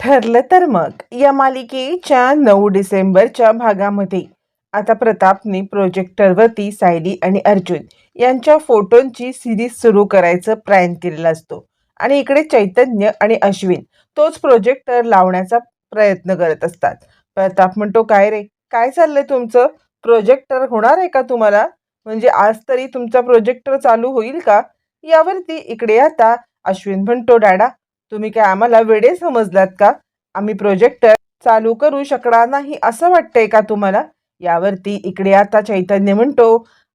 ठरलं तर मग. या मालिकेच्या नऊ डिसेंबरच्या भागामध्ये. आता प्रतापने प्रोजेक्टरवरती सायली आणि अर्जुन यांच्या फोटोंची सिरीज सुरू करायचं प्लॅन केलेला असतो. आणि इकडे चैतन्य आणि अश्विन तोच प्रोजेक्टर लावण्याचा प्रयत्न करत असतात. प्रताप म्हणतो काय रे? काय चाललंय तुमचं? प्रोजेक्टर होणार आहे का तुम्हाला? म्हणजे आज तरी तुमचा प्रोजेक्टर चालू होईल का? यावरती इकडे आता अश्विन म्हणतो डॅडा तुम्ही काय आम्हाला वेडे समजलात का? आम्ही प्रोजेक्टर चालू करू शकणार नाही असं वाटतंय का तुम्हाला? यावरती इकडे आता चैतन्य म्हणतो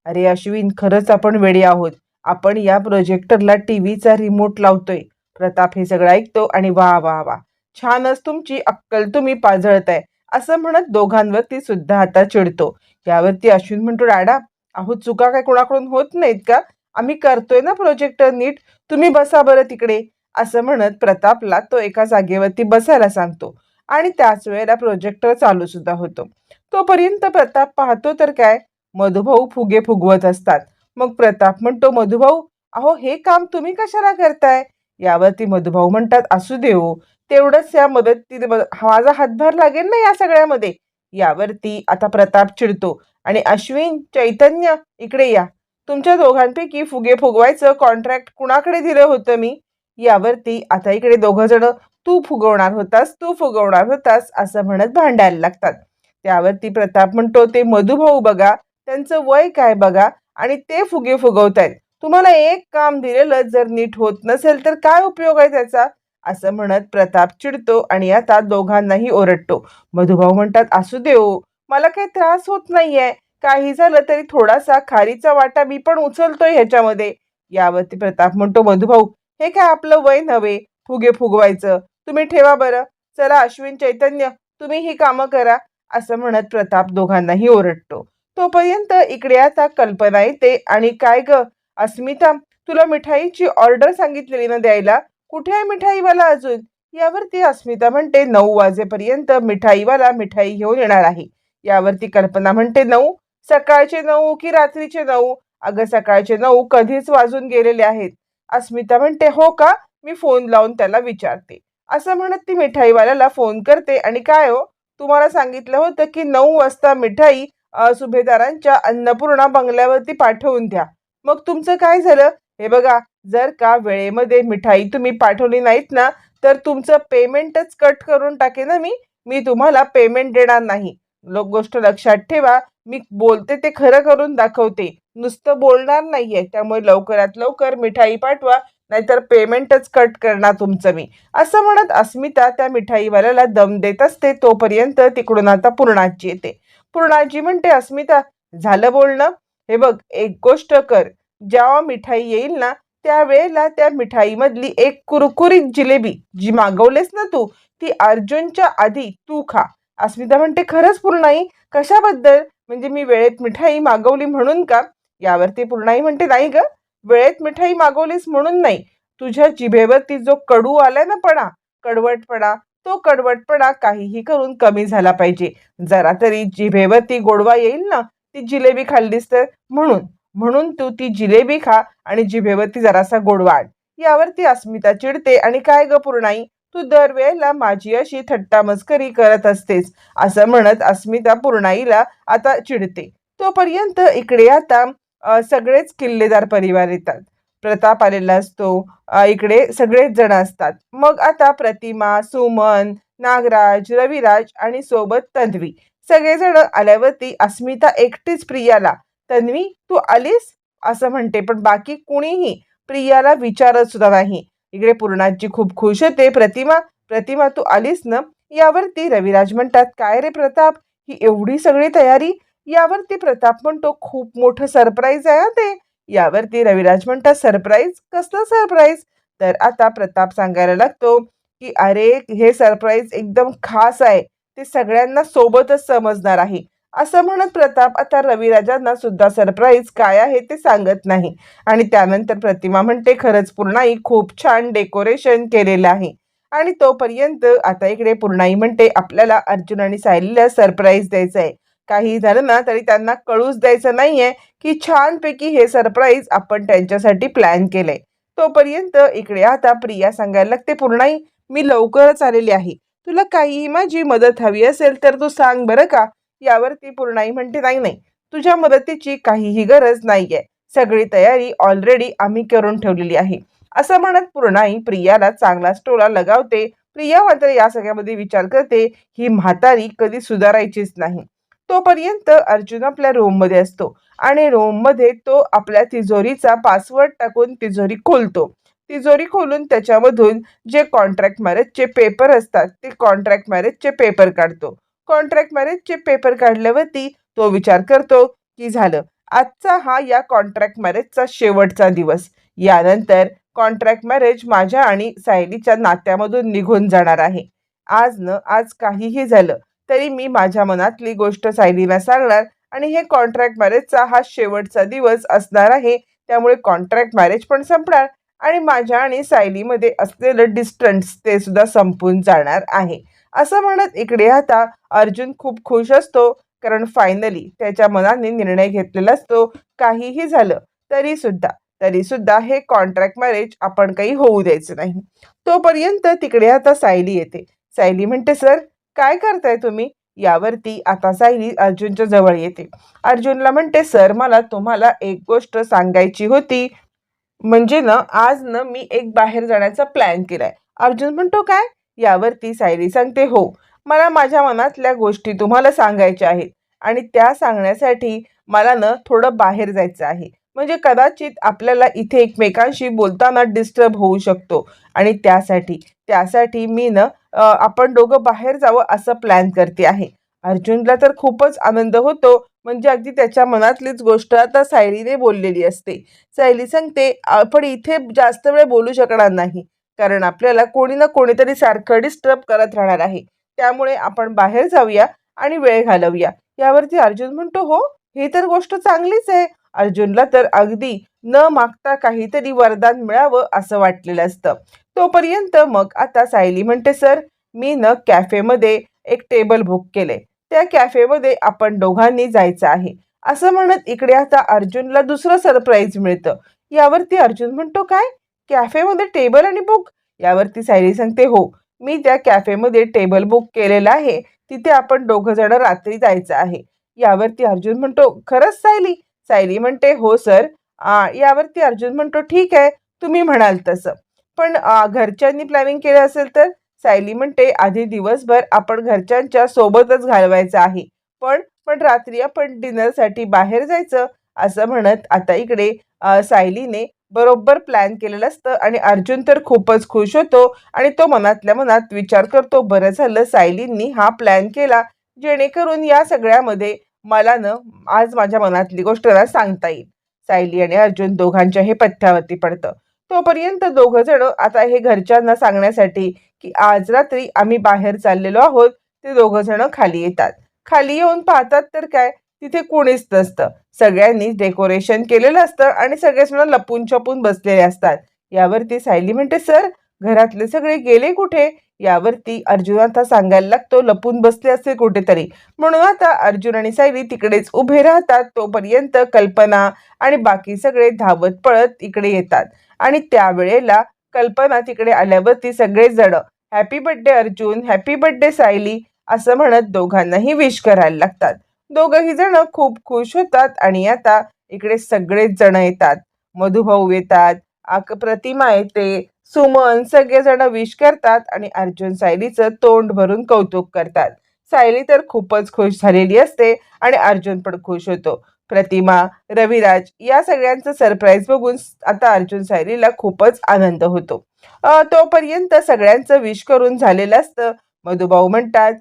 अरे अश्विन खरंच आपण वेडे आहोत. आपण या प्रोजेक्टरला टी व्हीचा रिमोट लावतोय. प्रताप हे सगळं ऐकतो आणि वा वा वा. छानच तुमची अक्कल तुम्ही पाजळताय असं म्हणत दोघांवरती सुद्धा आता चिडतो. यावरती अश्विन म्हणतो डाडा अहो चुका काय कोणाकडून होत नाहीत का? आम्ही करतोय ना प्रोजेक्टर नीट. तुम्ही बसा बरं तिकडे. असं म्हणत प्रतापला तो एका जागेवरती बसायला सांगतो आणि त्याच वेळेला प्रोजेक्टर चालू सुद्धा होतो. तोपर्यंत प्रताप पाहतो तर काय? मधुभाऊ फुगे फुगवत असतात. मग प्रताप म्हणतो मधुभाऊ अहो हे काम तुम्ही कशाला करताय? यावरती मधुभाऊ म्हणतात असू देऊ हो, तेवढंच या मदतीने माझा हातभार लागेल ना या सगळ्यामध्ये. यावरती आता प्रताप चिडतो आणि अश्विन चैतन्य इकडे या. तुमच्या दोघांपैकी फुगे फुगवायचं कॉन्ट्रॅक्ट कुणाकडे दिलं होतं मी? यावरती आता इकडे दोघं जण तू फुगवणार होतास तू फुगवणार होतास असं म्हणत भांडायला लागतात. त्यावरती प्रताप म्हणतो ते मधुभाऊ बघा त्यांचं वय काय बघा आणि ते फुगे फुगवतायत. तुम्हाला एक काम दिलेलं जर नीट होत नसेल तर काय उपयोग आहे त्याचा? असं म्हणत प्रताप चिडतो आणि आता दोघांनाही ओरडतो. मधुभाऊ म्हणतात असू दे हो, मला काही त्रास होत नाहीये. काही झालं तरी थोडासा खारीचा वाटा मी पण उचलतोय ह्याच्यामध्ये. यावरती प्रताप म्हणतो मधुभाऊ हे काय आपलं वय नव्हे? फुगे फुगवायचं. तुम्ही ठेवा बरं. चला अश्विन चैतन्य तुम्ही ही कामं करा असं म्हणत प्रताप दोघांनाही ओरडतो. तोपर्यंत इकडे आता कल्पना येते. आणि काय ग? अस्मिता तुला मिठाईची ऑर्डर सांगितलेली ना द्यायला? कुठे आहे मिठाईवाला अजून? यावरती अस्मिता म्हणते नऊ वाजेपर्यंत मिठाईवाला मिठाई घेऊन येणार आहे. यावरती कल्पना म्हणते नऊ? सकाळचे नऊ की रात्रीचे नऊ? अगं सकाळचे नऊ कधीच वाजून गेलेले आहेत. अस्मिता म्हणते हो का? मी फोन लावून त्याला विचारते. असं म्हणत ती मिठाईवाल्याला फोन करते आणि काय हो? तुम्हाला सांगितलं होतं की नऊ वाजता मिठाई सुभेदारांच्या अन्नपूर्णा बंगल्यावरती पाठवून द्या. मग तुमचं काय झालं? हे बघा जर का वेळेमध्ये मिठाई तुम्ही पाठवली नाहीत ना तर तुमचं पेमेंटच कट करून टाके ना मी. मी तुम्हाला पेमेंट देणार नाही. लोक गोष्ट लक्षात ठेवा. मी बोलते ते खरं करून दाखवते. नुसतं बोलणार नाहीये. त्यामुळे लवकरात लवकर मिठाई पाठवा नाहीतर पेमेंटच कट करणार तुमचं मी. असं म्हणत अस्मिता त्या मिठाईवाल्याला दम देत असते तोपर्यंत तिकडून आता पूर्णाजी येते. पूर्णाजी म्हणते अस्मिता झालं बोलणं? हे बघ एक गोष्ट कर. जेव्हा मिठाई येईल ना त्यावेळेला त्या मिठाईमधली एक कुरकुरीत जिलेबी जी मागवलेस ना तू ती अर्जुनच्या आधी तू खा. अस्मिता म्हणते खरंच पूर्णाई कशाबद्दल? म्हणजे मी वेळेत मिठाई मागवली म्हणून का? यावरती पूर्णाई म्हणते नाही ग वेळेत मिठाई मागवलीस म्हणून नाही. तुझ्या जिभेवरती जो कडू आलाय ना पणा कडवटपणा तो कडवटपणा काहीही करून कमी झाला पाहिजे. जरा तरी जिभेवरती गोडवा येईल ना ती जिलेबी खाल्लीस तर म्हणून म्हणून तू ती जिलेबी खा आणि जिभेवरती जरासा गोडवा आण. यावरती अस्मिता चिडते आणि काय ग पूर्णाई तू दरवेळेला माझी अशी थट्टा मस्करी करत असतेस असं म्हणत अस्मिता पूर्णाईला आता चिडते. तोपर्यंत इकडे आता सगळेच किल्लेदार परिवार येतात. प्रताप आलेला असतो. इकडे सगळेच जण असतात. मग आता प्रतिमा सुमन नागराज रविराज आणि सोबत तन्वी. सगळेजण आल्यावरती अस्मिता एकटीच प्रियाला तन्वी तू आलीस? असं म्हणते. पण बाकी कुणीही प्रियाला विचारत सुद्धा नाही. इकडे पूर्णाजी खूप खुश होते. प्रतिमा प्रतिमा तू आलीस ना? यावरती रविराज म्हणतात काय रे प्रताप? ही एवढी सगळी तयारी? यावरती प्रताप म्हणतो खूप मोठं सरप्राईज आहे ते. यावरती रविराज म्हणतात सरप्राईज कसलं सरप्राईज तर आता प्रताप सांगायला लागतो की अरे हे सरप्राईज एकदम खास आहे. ते सगळ्यांना सोबतच समजणार आहे. असं म्हणत प्रताप आता रविराजांना सुद्धा सरप्राईज काय आहे ते सांगत नाही. आणि त्यानंतर प्रतिमा म्हणते खरंच पूर्णाई खूप छान डेकोरेशन केलेलं आहे. आणि तोपर्यंत आता इकडे पूर्णाई म्हणते आपल्याला अर्जुन आणि सायलीला सरप्राईज द्यायचं आहे काही झालं ना तरी त्यांना कळूच द्यायचं नाहीये की छानपैकी हे सरप्राईज आपण त्यांच्यासाठी प्लॅन केलंय. तोपर्यंत इकडे आता प्रिया सांगायला लागते पूर्णाई मी लवकरच आलेली आहे. तुला काहीही माझी मदत हवी असेल तर तू सांग बरं का? यावरती पूर्णाई म्हणते नाही नाही. तुझ्या मदतीची काहीही गरज नाहीये. सगळी तयारी ऑलरेडी आम्ही करून ठेवलेली आहे. असं म्हणत पूर्णाई प्रियाला चांगलाच टोला लगावते. प्रिया मात्र या सगळ्यामध्ये विचार करते ही म्हातारी कधी सुधारायचीच नाही. तोपर्यंत अर्जुन आपल्या रूममध्ये असतो. आणि रूममध्ये तो आपल्या तिजोरीचा पासवर्ड टाकून तिजोरी खोलतो. तिजोरी खोलून त्याच्यामधून जे कॉन्ट्रॅक्ट मॅरेजचे पेपर असतात ते कॉन्ट्रॅक्ट मॅरेजचे पेपर काढतो. कॉन्ट्रॅक्ट मॅरेजचे पेपर काढल्यावरती तो विचार करतो की झालं आजचा हा या कॉन्ट्रॅक्ट मॅरेजचा शेवटचा दिवस. यानंतर कॉन्ट्रॅक्ट मॅरेज माझ्या आणि सायलीच्या नात्यामधून निघून जाणार आहे. आज न आज काहीही झालं तरी मी माझ्या मनातली गोष्ट सायलीला सांगणार आणि हे कॉन्ट्रॅक्ट मॅरेजचा हा शेवटचा दिवस असणार आहे. त्यामुळे कॉन्ट्रॅक्ट मॅरेज पण संपणार आणि माझ्या आणि सायलीमध्ये असलेलं डिस्टन्स ते सुद्धा संपून जाणार आहे. असं म्हणत इकडे आता अर्जुन खूप खुश असतो कारण फायनली त्याच्या मनाने निर्णय घेतलेला असतो. काहीही झालं तरी सुद्धा तरी सुद्धा हे कॉन्ट्रॅक्ट मॅरेज आपण काही होऊ द्यायचं नाही. तोपर्यंत तिकडे आता सायली येते. सायली म्हणते सर काय करताय तुम्ही? यावरती आता सायली अर्जुनच्या जवळ येते. अर्जुनला म्हणते सर मला तुम्हाला एक गोष्ट सांगायची होती. म्हणजे ना आज ना मी एक बाहेर जाण्याचा प्लॅन केलाय. अर्जुन म्हणतो काय? यावरती सायली सांगते हो मला माझ्या मनातल्या गोष्टी तुम्हाला सांगायच्या आहेत. आणि त्या सांगण्यासाठी मला ना थोडं बाहेर जायचं आहे. म्हणजे कदाचित आपल्याला इथे एकमेकांशी बोलताना डिस्टर्ब होऊ शकतो. आणि त्यासाठी त्यासाठी मी ना आपण दोघं बाहेर जावं असं प्लॅन करते आहे. अर्जुनला तर खूपच आनंद होतो म्हणजे अगदी त्याच्या मनातलीच गोष्ट आता सायलीने बोललेली असते. सायली सांगते आपण इथे जास्त वेळ बोलू शकणार नाही कारण आपल्याला कोणी ना कोणीतरी सारखं डिस्टर्ब करत राहणार आहे. त्यामुळे आपण बाहेर जाऊया आणि वेळ घालवूया. यावरती अर्जुन म्हणतो हो ही तर गोष्ट चांगलीच आहे. अर्जुनला तर अगदी न मागता काहीतरी वरदान मिळावं असं वाटलेलं असतं. तोपर्यंत मग आता सायली म्हणते सर मी न कॅफेमध्ये एक टेबल बुक केले त्या कॅफेमध्ये आपण दोघांनी जायचं आहे. असं म्हणत इकडे आता अर्जुनला दुसरं सरप्राईज मिळतं. यावरती अर्जुन म्हणतो काय? कॅफेमध्ये टेबल आणि बुक? यावरती सायली सांगते हो मी त्या कॅफेमध्ये टेबल बुक केलेला आहे. तिथे आपण दोघं जण रात्री जायचं आहे. यावरती अर्जुन म्हणतो खरंच सायली? सायली म्हणते हो सर. आ, यावरती अर्जुन म्हणतो ठीक आहे. तुम्ही म्हणाल तसं. पण घरच्यांनी प्लॅनिंग केलं असेल तर सायली म्हणते आधी दिवसभर आपण घरच्यांच्या सोबतच घालवायचं आहे. पण पण रात्री आपण डिनरसाठी बाहेर जायचं. असं म्हणत आता इकडे सायलीने बरोबर प्लॅन केलेलं असतं आणि अर्जुन तर खूपच खुश होतो आणि तो मनातल्या मनात विचार करतो बरं झालं सायलींनी हा प्लॅन केला. जेणेकरून या सगळ्यामध्ये मला न आज माझ्या मनातली गोष्ट सांगता येईल. सायली आणि अर्जुन दोघांच्या हे पथ्यावरती पडतं. तोपर्यंत दोघं जण आता हे घरच्यांना सांगण्यासाठी की आज रात्री आम्ही बाहेर चाललेलो आहोत ते दोघं जण खाली येतात. खाली येऊन पाहतात तर काय तिथे कोणीच नसतं. सगळ्यांनी डेकोरेशन केलेलं असतं आणि सगळेच लपून छपून बसलेले असतात. यावरती सायली म्हणते सर घरातले सगळे गेले कुठे? यावरती अर्जुन आता सांगायला लागतो लपून बसले असे कुठेतरी. म्हणून आता अर्जुन आणि सायली तिकडेच उभे राहतात तोपर्यंत कल्पना आणि बाकी सगळे धावत पळत इकडे येतात. आणि त्यावेळेला कल्पना तिकडे आल्यावरती सगळे जड happy birthday Arjun! Happy birthday Sayali! असं म्हणत दोघांनाही विश करायला लागतात. दोघंही जण खूप खुश होतात आणि आता इकडे सगळेच जण येतात. मधुभाऊ येतात आक प्रतिमा येते सुमन सगळेजण विश करतात आणि अर्जुन सायलीचं तोंड भरून कौतुक करतात. सायली तर खूपच खुश झालेली असते आणि अर्जुन पण खुश होतो. प्रतिमा रविराज या सगळ्यांचं सरप्राईज बघून आता अर्जुन सायलीला खूपच आनंद होतो. तोपर्यंत सगळ्यांचं विश करून झालेलं असतं. मधुभाऊ म्हणतात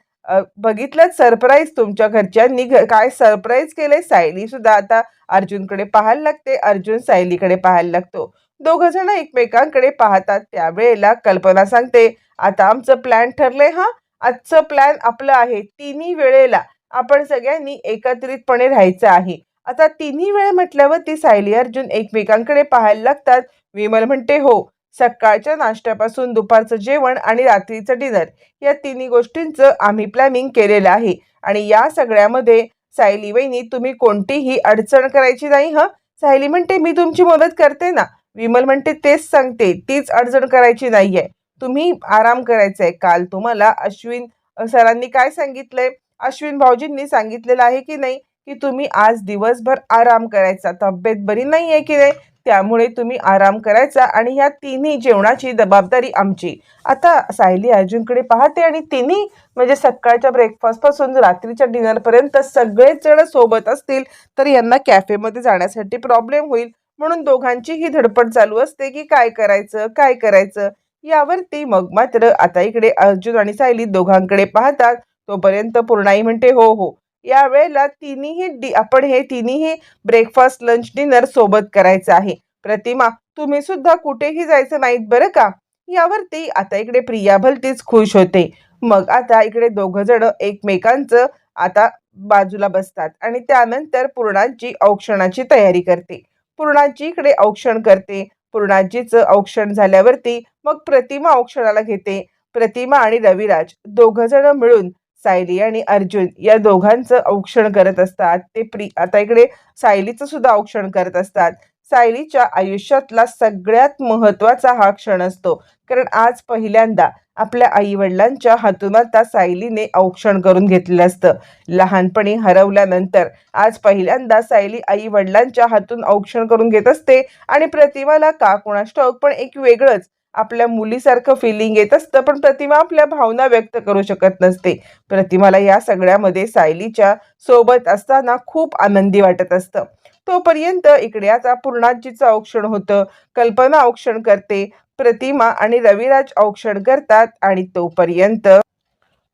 बघितलं सरप्राईज तुमच्या घरच्यांनी घ- काय सरप्राईज केलंय? सायली सुद्धा आता अर्जुनकडे पाहायला लागते. अर्जुन सायलीकडे पाहायला लागतो. दोघं जण एकमेकांकडे पाहतात. त्यावेळेला कल्पना सांगते आता आमचं प्लॅन ठरलंय हा. आजचं प्लॅन आपलं आहे. तिन्ही वेळेला आपण सगळ्यांनी एकत्रितपणे राहायचं आहे. आता तिन्ही वेळ म्हटल्यावर ती सायली अर्जुन एकमेकांकडे पाहायला लागतात. विमल म्हणते हो सकाळच्या नाश्त्यापासून दुपारचं जेवण आणि रात्रीचं डिनर या तिन्ही गोष्टींचं आम्ही प्लॅनिंग केलेलं आहे. आणि या सगळ्यामध्ये सायली वहिनी तुम्ही कोणतीही अडचण करायची नाही हं. सायली म्हणते मी तुमची मदत करते ना. विमल म्हणते तेच सांगते तीच अडचण करायची नाहीये. तुम्ही आराम करायचा आहे काल. तुम्हाला अश्विन सरांनी काय सांगितलंय? अश्विन भाऊजींनी सांगितलेलं आहे की नाही की तुम्ही आज दिवसभर आराम करायचा. तब्येत बरी नाही आहे की नाही? त्यामुळे तुम्ही आराम करायचा आणि ह्या तिन्ही जेवणाची जबाबदारी आमची. आता सायली अर्जुनकडे पाहते आणि तिन्ही म्हणजे सकाळच्या ब्रेकफास्टपासून रात्रीच्या डिनरपर्यंत सगळेच जण सोबत असतील तर यांना कॅफेमध्ये जाण्यासाठी प्रॉब्लेम होईल. म्हणून दोघांची ही धडपड चालू असते की काय करायचं काय करायचं? यावरती मग मात्र आता इकडे अर्जुन आणि सायली दोघांकडे पाहतात. तोपर्यंत पूर्णाई म्हणते हो हो. या वेळेला तिन्ही डि आपण हे तिन्ही ब्रेकफास्ट लंच डिनर सोबत करायचं आहे. प्रतिमा तुम्ही सुद्धा कुठेही जायचं नाहीत बरं का? यावरती आता इकडे प्रिया भलतीच खुश होते. मग आता इकडे दोघ जण एकमेकांचं आता बाजूला बसतात आणि त्यानंतर पूर्णांची औक्षणाची तयारी करते. पूर्णाजीकडे औक्षण करते. पूर्णाजीचं औक्षण झाल्यावरती मग प्रतिमा औक्षणाला घेते. प्रतिमा आणि रविराज दोघ जण मिळून सायली आणि अर्जुन या दोघांचं औक्षण करत असतात. ते प्री आता इकडे सायलीचं सुद्धा औक्षण करत असतात. सायलीच्या आयुष्यातला सगळ्यात महत्त्वाचा हा क्षण असतो. कारण आज पहिल्यांदा आपल्या आई वडिलांच्या हातून आता सायलीने औक्षण करून घेतलेलं असतं. लहानपणी हरवल्यानंतर आज पहिल्यांदा सायली आई वडिलांच्या हातून औक्षण करून घेत असते आणि प्रतिमाला का कोणास ठाऊक पण एक वेगळंच आपल्या मुलीसारखं फिलिंग येत असतं पण प्रतिमा आपल्या भावना व्यक्त करू शकत नसते. प्रतिमाला या सगळ्यामध्ये सायलीच्या सोबत असताना खूप आनंदी वाटत असतं. तोपर्यंत इकडे आता पूर्णाजीचं औक्षण होतं कल्पना औक्षण करते प्रतिमा आणि रविराज औक्षण करतात आणि तोपर्यंत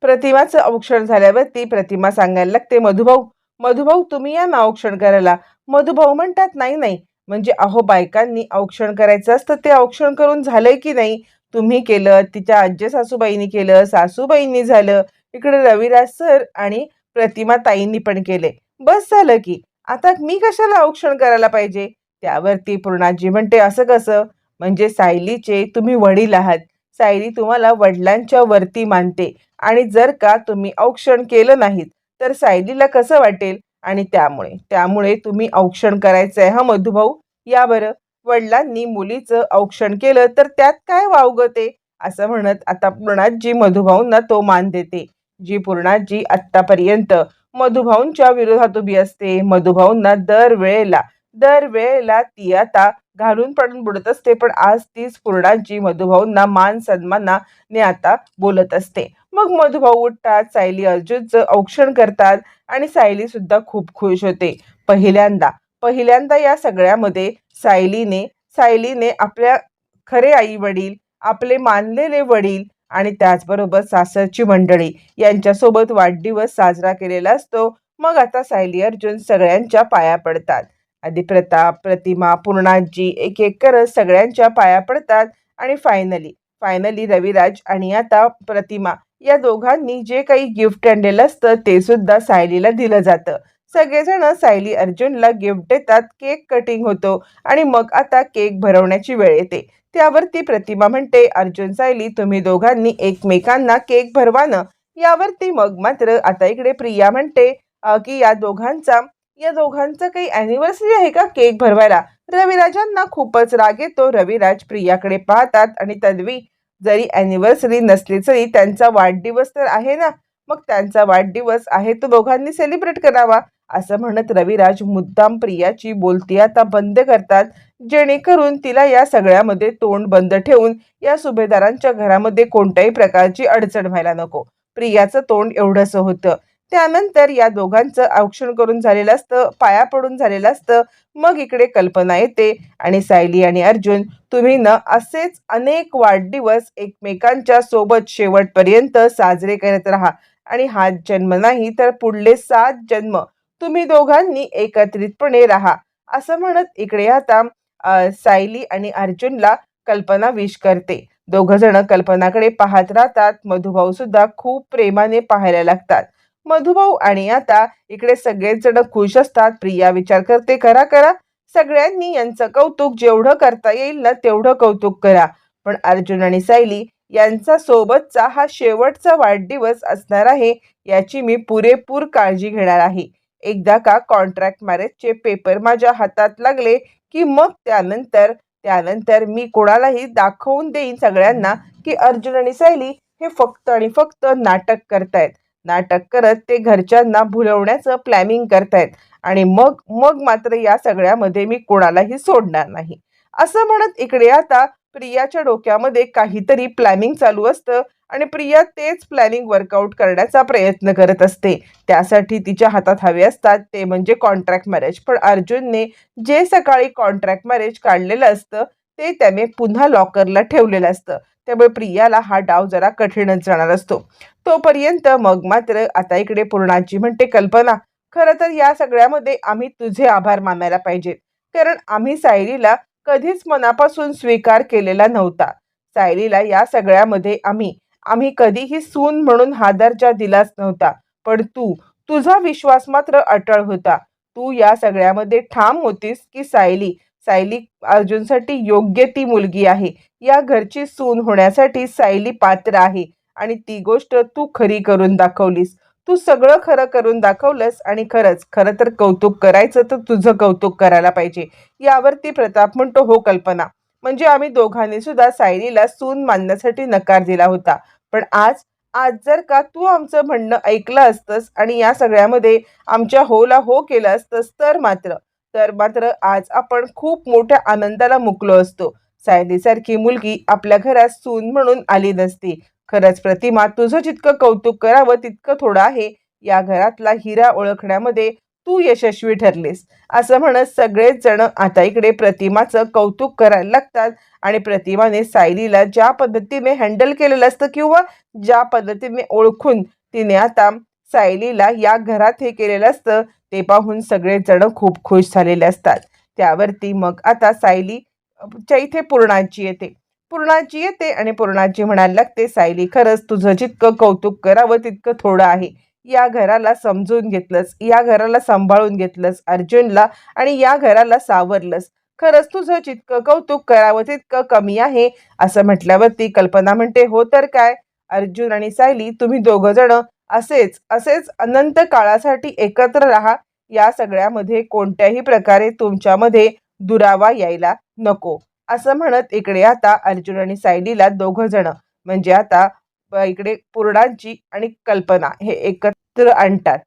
प्रतिमाचं औक्षण झाल्यावरती प्रतिमा सांगायला लागते मधुभाऊ मधुभाऊ तुम्ही या ना औक्षण करायला? मधुभाऊ म्हणतात नाही नाही म्हणजे अहो बायकांनी औक्षण करायचं असतं ते औक्षण करून झालंय की नाही? तुम्ही केलं तिच्या आज्य सासूबाईंनी केलं सासूबाईंनी झालं इकडे रविराज सर आणि प्रतिमा ताईंनी पण केले. बस झालं की. आता मी कशाला औक्षण करायला पाहिजे? त्यावरती पूर्णाजी म्हणते असं कसं? म्हणजे सायलीचे तुम्ही वडील आहात. सायली तुम्हाला वडिलांच्या वरती मानते आणि जर का तुम्ही औक्षण केलं नाहीत तर सायलीला कसं वाटेल? आणि त्यामुळे त्यामुळे तुम्ही औक्षण करायचं आहे हा मधुभाऊ? या बरं. वडिलांनी मुलीचं औक्षण केलं तर त्यात काय वावगते असं म्हणत आता पूर्णाजी मधुभाऊंना तो मान देते. जी पूर्णाजी आत्तापर्यंत मधुभाऊंच्या विरोधात उभी असते मधुभाऊंना दर वेळेला दर वेळेला ती आता घालून पडून बुडत असते पण आज तीच पूर्णाजी मधुभाऊंना मान सन्मानाने आता बोलत असते. मग मधुभाऊ उठतात सायली अर्जुनचं औक्षण करतात आणि सायली सुद्धा खूप खुश होते. पहिल्यांदा पहिल्यांदा या सगळ्यामध्ये सायलीने सायलीने आपल्या खरे आई वडील आपले मानलेले वडील आणि त्याचबरोबर सासरची मंडळी यांच्यासोबत वाढदिवस साजरा केलेला असतो. मग आता सायली अर्जुन सगळ्यांच्या पाया पडतात. आधी प्रतिमा पूर्णाजी एक एक करत सगळ्यांच्या पाया पडतात. आणि फायनली फायनली रविराज आणि आता प्रतिमा या दोघांनी जे काही गिफ्ट आणलेलं असतं ते सुद्धा सायलीला दिलं जातं. सगळेजण सायली अर्जुनला गिफ्ट देतात केक कटिंग होतो आणि मग आता केक भरवण्याची वेळ येते. त्यावरती प्रतिमा म्हणते अर्जुन सायली तुम्ही दोघांनी एकमेकांना केक भरवानं यावरती मग मात्र आता इकडे प्रिया म्हणते की या दोघांचा या दोघांचं काही अॅनिव्हर्सरी आहे का केक भरवायला? रविराजांना खूपच राग येतो. रविराज प्रियाकडे पाहतात आणि तन्वी जरी अॅनिव्हर्सरी नसली तरी त्यांचा वाढदिवस तर आहे ना. मग त्यांचा वाढदिवस आहे तो दोघांनी सेलिब्रेट करावा असं म्हणत रविराज मुद्दाम प्रियाची बोलती आता बंद करतात. जेणेकरून तिला या सगळ्यामध्ये तोंड बंद ठेवून या सुभेदारांच्या घरामध्ये कोणत्याही प्रकारची अडचण व्हायला नको. प्रियाचं तोंड एवढंसं होतं. त्यानंतर या दोघांचं औक्षण करून झालेलं असतं पाया पडून झालेलं असतं. मग इकडे कल्पना येते आणि सायली आणि अर्जुन तुम्ही न असेच अनेक वाढदिवस एकमेकांच्या सोबत शेवटपर्यंत साजरे करत राहा. आणि हा जन्म नाही तर पुढले सात जन्म तुम्ही दोघांनी एकत्रितपणे राहा. असं म्हणत इकडे आता सायली आणि अर्जुनला कल्पना विश करते. दोघ जण कल्पनाकडे पाहत राहतात. मधुभाऊ सुद्धा खूप प्रेमाने पाहायला लागतात. मधुभाऊ आणि आता इकडे सगळेच जण खुश असतात. प्रिया विचार करते करा करा. सगळ्यांनी यांचं कौतुक जेवढं करता येईल ना तेवढं कौतुक करा. पण अर्जुन आणि सायली यांचा सोबतचा हा शेवटचा वाढदिवस असणार आहे याची मी पुरेपूर काळजी घेणार आहे. एकदा का कॉन्ट्रॅक्ट मॅरेजचे पेपर माझ्या हातात लागले की मग त्यानंतर त्यानंतर मी कोणालाही दाखवून देईन सगळ्यांना की अर्जुन आणि सायली हे फक्त आणि फक्त नाटक करतायत. नाटक करत ते घरच्यांना भुलवण्याचं प्लॅनिंग करतायत. आणि मग मग मात्र या सगळ्यामध्ये मी कोणालाही सोडणार नाही. असं म्हणत इकडे आता प्रियाच्या डोक्यामध्ये काहीतरी प्लॅनिंग चालू असतं आणि प्रिया तेच प्लॅनिंग वर्कआउट करण्याचा प्रयत्न करत असते. त्यासाठी तिच्या हातात हवे असतात ते म्हणजे कॉन्ट्रॅक्ट मॅरेज पण अर्जुनने जे सकाळी कॉन्ट्रॅक्ट मॅरेज काढलेलं असतं ते त्याने पुन्हा लॉकरला ठेवलेलं असतं. त्यामुळे प्रियाला हा डाव जरा कठीणच जाणार असतो. तोपर्यंत मग मात्र आता इकडे पूर्णाची म्हणते कल्पना खरं तर या सगळ्यामध्ये आम्ही तुझे आभार मानायला पाहिजेत. कारण आम्ही सायलीला कधीच मनापासून स्वीकार केलेला नव्हता. सायलीला या सगळ्यामध्ये आम्ही आम्ही कधीही सून म्हणून हा दर्जा दिलाच नव्हता. पण तू तुझा विश्वास मात्र अटळ होता. तू या सगळ्यामध्ये ठाम होतीस की सायली सायली अर्जुनसाठी योग्य ती मुलगी आहे. या घरची सून होण्यासाठी सायली पात्र आहे. आणि ती गोष्ट तू खरी करून दाखवलीस. तू सगळं खरं करून दाखवलंस आणि खरंच खरं तर कौतुक करायचं तर तुझं कौतुक करायला पाहिजे. यावरती प्रताप म्हणतो हो कल्पना. म्हणजे आम्ही दोघांनी सुद्धा सायलीला सून मानण्यासाठी नकार दिला होता. पण आज आज जर का तू आमचं म्हणणं ऐकलं असतंस आणि या सगळ्यामध्ये आमच्या होला हो केलं असतंस तर मात्र तर मात्र आज आपण खूप मोठ्या आनंदाला मुकलो असतो. सायलीसारखी मुलगी आपल्या घरात सून म्हणून आली नसती. खरंच प्रतिमा तुझं जितकं कौतुक करावं तितकं थोडं आहे. या घरातला हिरा ओळखण्यामध्ये तू यशस्वी ठरलीस. असं म्हणत सगळेच जण आता इकडे प्रतिमाचं कौतुक करायला लागतात आणि प्रतिमाने सायलीला ज्या पद्धतीने हँडल केलेलं असतं किंवा ज्या पद्धतीने ओळखून तिने आता सायलीला या घरात हे केलेलं असतं ते पाहून सगळेजण खूप खुश झालेले असतात. त्यावरती मग आता सायली च्या इथे पूर्णाची येते. पूर्णाची येते आणि पूर्णाची म्हणायला लागते सायली खरंच तुझं जितकं कौतुक करावं तितकं थोडं आहे. या घराला समजून घेतलंस या घराला सांभाळून घेतलंस अर्जुनला आणि या घराला सावरलंस. खरंच तुझं जितकं कौतुक करावं तितकं कमी आहे. असं म्हटल्यावरती कल्पना म्हणते हो तर काय? अर्जुन आणि सायली तुम्ही दोघं जण असेच असेच अनंत काळासाठी एकत्र राहा. या सगळ्यामध्ये कोणत्याही प्रकारे तुमच्यामध्ये दुरावा यायला नको. असं म्हणत इकडे आता अर्जुन आणि सायलीला दोघ जण म्हणजे आता इकडे पूर्णांची आणि कल्पना हे एकत्र आणतात.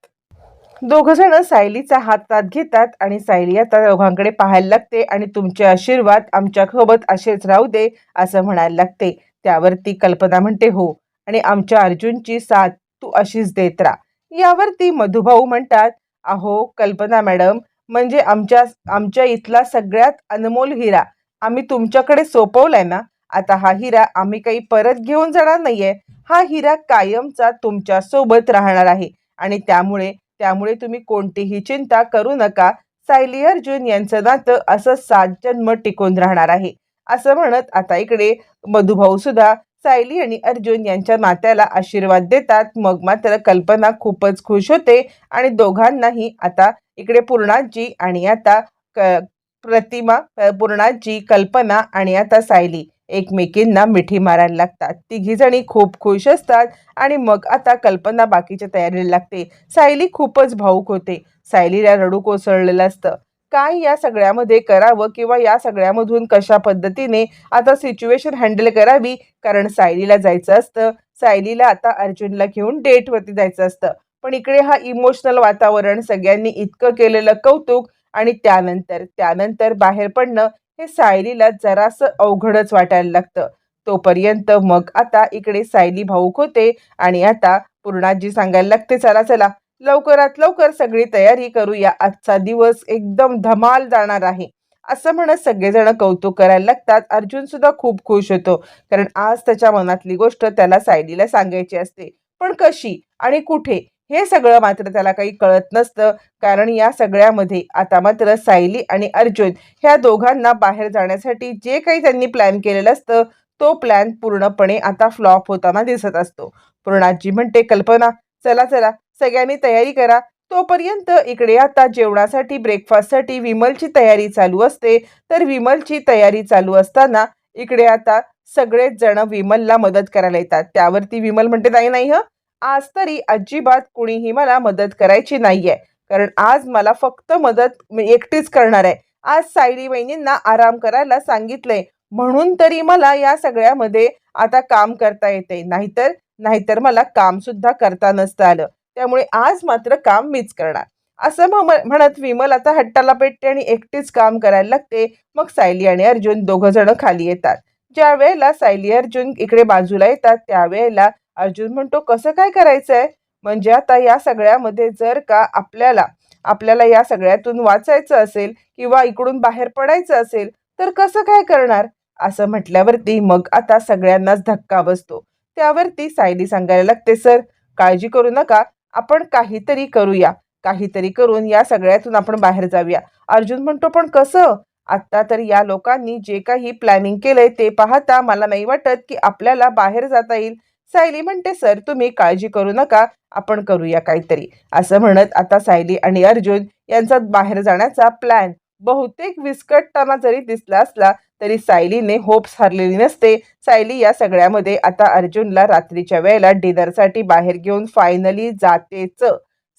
दोघ जण सायलीचा हातात घेतात आणि सायली आता दोघांकडे पाहायला लागते आणि तुमचे आशीर्वाद आमच्यासोबत असेच राहू दे असं म्हणायला लागते. त्यावरती कल्पना म्हणते हो. आणि आमच्या अर्जुनची साथ तू अशीच देत राहा. यावरती मधुभाऊ म्हणतात अहो कल्पना मॅडम म्हणजे आमच्या आमच्या इथला सगळ्यात अनमोल हिरा. आम्ही तुमच्याकडे सोपवलाय ना? आता हा हिरा आम्ही काही परत घेऊन जाणार नाहीये. हा हिरा कायमचा तुमच्यासोबत राहणार आहे. आणि त्यामुळे त्यामुळे तुम्ही कोणतीही चिंता करू नका. सायली अर्जुन यांचं नातं असं सात जन्म टिकून राहणार आहे. असं म्हणत आता इकडे मधुभाऊ सुद्धा सायली आणि अर्जुन यांच्या नात्याला आशीर्वाद देतात. मग मात्र कल्पना खूपच खुश होते आणि दोघांनाही आता इकडे पूर्णाजी आणि आता क प्रतिमा पूर्णाजी कल्पना आणि आता सायली एकमेकींना मिठी मारायला लागतात. तिघी जणी खूप खुश असतात आणि मग आता कल्पना बाकीच्या तयारीला लागते. सायली खूपच भाऊक होते. सायलीला रडू कोसळलेलं असतं. काय या सगळ्यामध्ये करावं किंवा या सगळ्यामधून कशा पद्धतीने आता सिच्युएशन हँडल करावी? कारण सायलीला जायचं असतं. सायलीला आता अर्जुनला घेऊन डेटवरती जायचं असतं. पण इकडे हा इमोशनल वातावरण सगळ्यांनी इतकं केलेलं कौतुक आणि त्यानंतर त्यानंतर बाहेर पडणं हे सायलीला जरासं अवघडच वाटायला लागतं. तोपर्यंत मग आता इकडे सायली भाऊक होते आणि आता पूर्णाजी सांगायला लागते चला चला. लवकरात लवकर सगळी तयारी करूया आजचा दिवस एकदम धमाल जाणार आहे. असं म्हणत सगळेजण कौतुक करायला लागतात. अर्जुन सुद्धा खूप खुश होतो. कारण आज त्याच्या मनातली गोष्ट त्याला सायलीला सांगायची असते. पण कशी आणि कुठे? हे सगळं मात्र त्याला काही कळत नसतं. कारण या सगळ्यामध्ये आता मात्र सायली आणि अर्जुन ह्या दोघांना बाहेर जाण्यासाठी जे काही त्यांनी प्लॅन केलेलं असतं तो प्लॅन पूर्णपणे आता फ्लॉप होताना दिसत असतो. पूर्णाजी म्हणते कल्पना चला चला सगळ्यांनी तयारी करा. तोपर्यंत इकडे आता जेवणासाठी ब्रेकफास्टसाठी विमलची तयारी चालू असते. तर विमलची तयारी चालू असताना इकडे आता सगळेच जण विमलला मदत करायला येतात. त्यावरती विमल म्हणते नाही नाही हं. आज तरी अजिबात कुणीही मला मदत करायची नाहीये. कारण आज मला फक्त मदत मी एकटीच करणार आहे. आज सायली वहिनींना आराम करायला सांगितलंय. म्हणून तरी मला या सगळ्यामध्ये आता काम करता येते. नाहीतर नाहीतर मला काम सुद्धा करता नसतं आलं. त्यामुळे आज मात्र काम मीच करणार. असं म्हणत विमल आता हट्टाला पेटते आणि एकटीच काम करायला लागते. मग सायली आणि अर्जुन दोघ जण खाली येतात. ज्या वेळेला सायली अर्जुन इकडे बाजूला येतात त्यावेळेला अर्जुन म्हणतो कसं काय करायचंय? म्हणजे आता या सगळ्यामध्ये जर का आपल्याला आपल्याला या सगळ्यातून वाचायचं असेल किंवा इकडून बाहेर पडायचं असेल तर कसं काय करणार? असं म्हटल्यावरती मग आता सगळ्यांनाच धक्का बसतो. त्यावरती सायली सांगायला लागते सर काळजी करू नका. आपण काहीतरी करूया. काहीतरी करून या सगळ्यातून आपण बाहेर जाऊया. अर्जुन म्हणतो पण कसं? आत्ता तर या लोकांनी जे काही प्लॅनिंग केलंय ते पाहता मला नाही वाटत की आपल्याला बाहेर जाता येईल. सायली म्हणते सर तुम्ही काळजी करू नका. आपण करूया काहीतरी. असं म्हणत आता सायली आणि अर्जुन यांचा बाहेर जाण्याचा प्लॅन बहुतेक विस्कटताना जरी दिसला असला तरी सायलीने होप्स हरलेली नसते. सायली या सगळ्यामध्ये आता अर्जुनला रात्रीच्या वेळेला डिनरसाठी बाहेर घेऊन फायनली जातेच.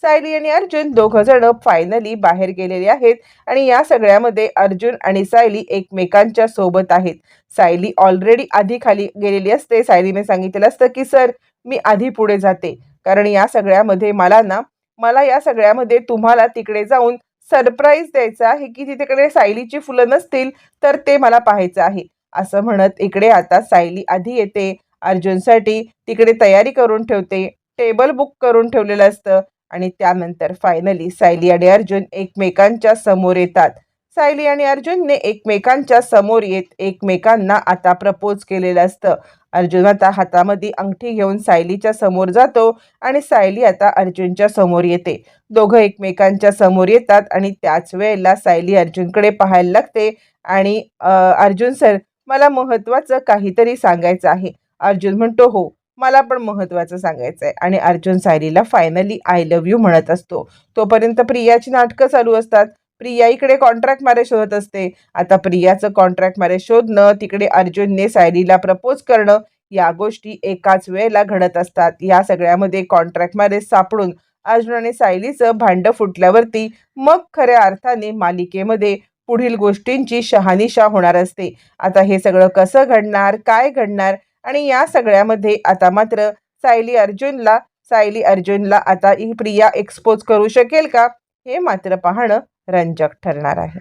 सायली आणि अर्जुन दोघ जण फायनली बाहेर गेलेले आहेत आणि या सगळ्यामध्ये अर्जुन आणि सायली एकमेकांच्या सोबत आहेत. सायली ऑलरेडी आधी खाली गेलेली असते. सायलीने सांगितलेलं असतं की सर मी आधी पुढे जाते. कारण या सगळ्यामध्ये मला ना मला या सगळ्यामध्ये तुम्हाला तिकडे जाऊन सरप्राईज द्यायचा आहे की तिकडे सायलीची फुलं नसतील तर ते मला पाहायचं आहे. असं म्हणत इकडे आता सायली आधी येते. अर्जुनसाठी तिकडे तयारी करून ठेवते. टेबल बुक करून ठेवलेलं असतं आणि त्यानंतर फायनली सायली आणि अर्जुन एकमेकांच्या समोर येतात. सायली आणि अर्जुनने एकमेकांच्या समोर येत एकमेकांना आता प्रपोज केलेलं असतं. अर्जुन आता हातामध्ये अंगठी घेऊन सायलीच्या समोर जातो आणि सायली आता अर्जुनच्या समोर येते. दोघं एकमेकांच्या समोर येतात आणि त्याच वेळेला सायली अर्जुनकडे पाहायला लागते आणि अर्जुन सर मला महत्त्वाचं काहीतरी सांगायचं आहे. अर्जुन म्हणतो हो मला पण महत्त्वाचं सांगायचं आहे आणि अर्जुन सायलीला फायनली आय लव्ह यू म्हणत असतो. तोपर्यंत प्रियाची नाटकं चालू असतात. प्रिया इकडे कॉन्ट्रॅक्ट मॅरेज शोधत असते. आता प्रियाचं कॉन्ट्रॅक्ट मॅरेज शोधणं तिकडे अर्जुनने सायलीला प्रपोज करणं या गोष्टी एकाच वेळेला घडत असतात. या सगळ्यामध्ये कॉन्ट्रॅक्ट मॅरेज सापडून अर्जुन आणि सायलीचं भांडं फुटल्यावरती मग खऱ्या अर्थाने मालिकेमध्ये पुढील गोष्टींची शहानिशा होणार असते. आता हे सगळं कसं घडणार काय घडणार? आणि या सगळ्यामध्ये आता मात्र सायली अर्जुनला सायली अर्जुनला आता ही प्रिया एक्सपोज करू शकेल का? हे मात्र पाहणं रंजक ठरणार आहे.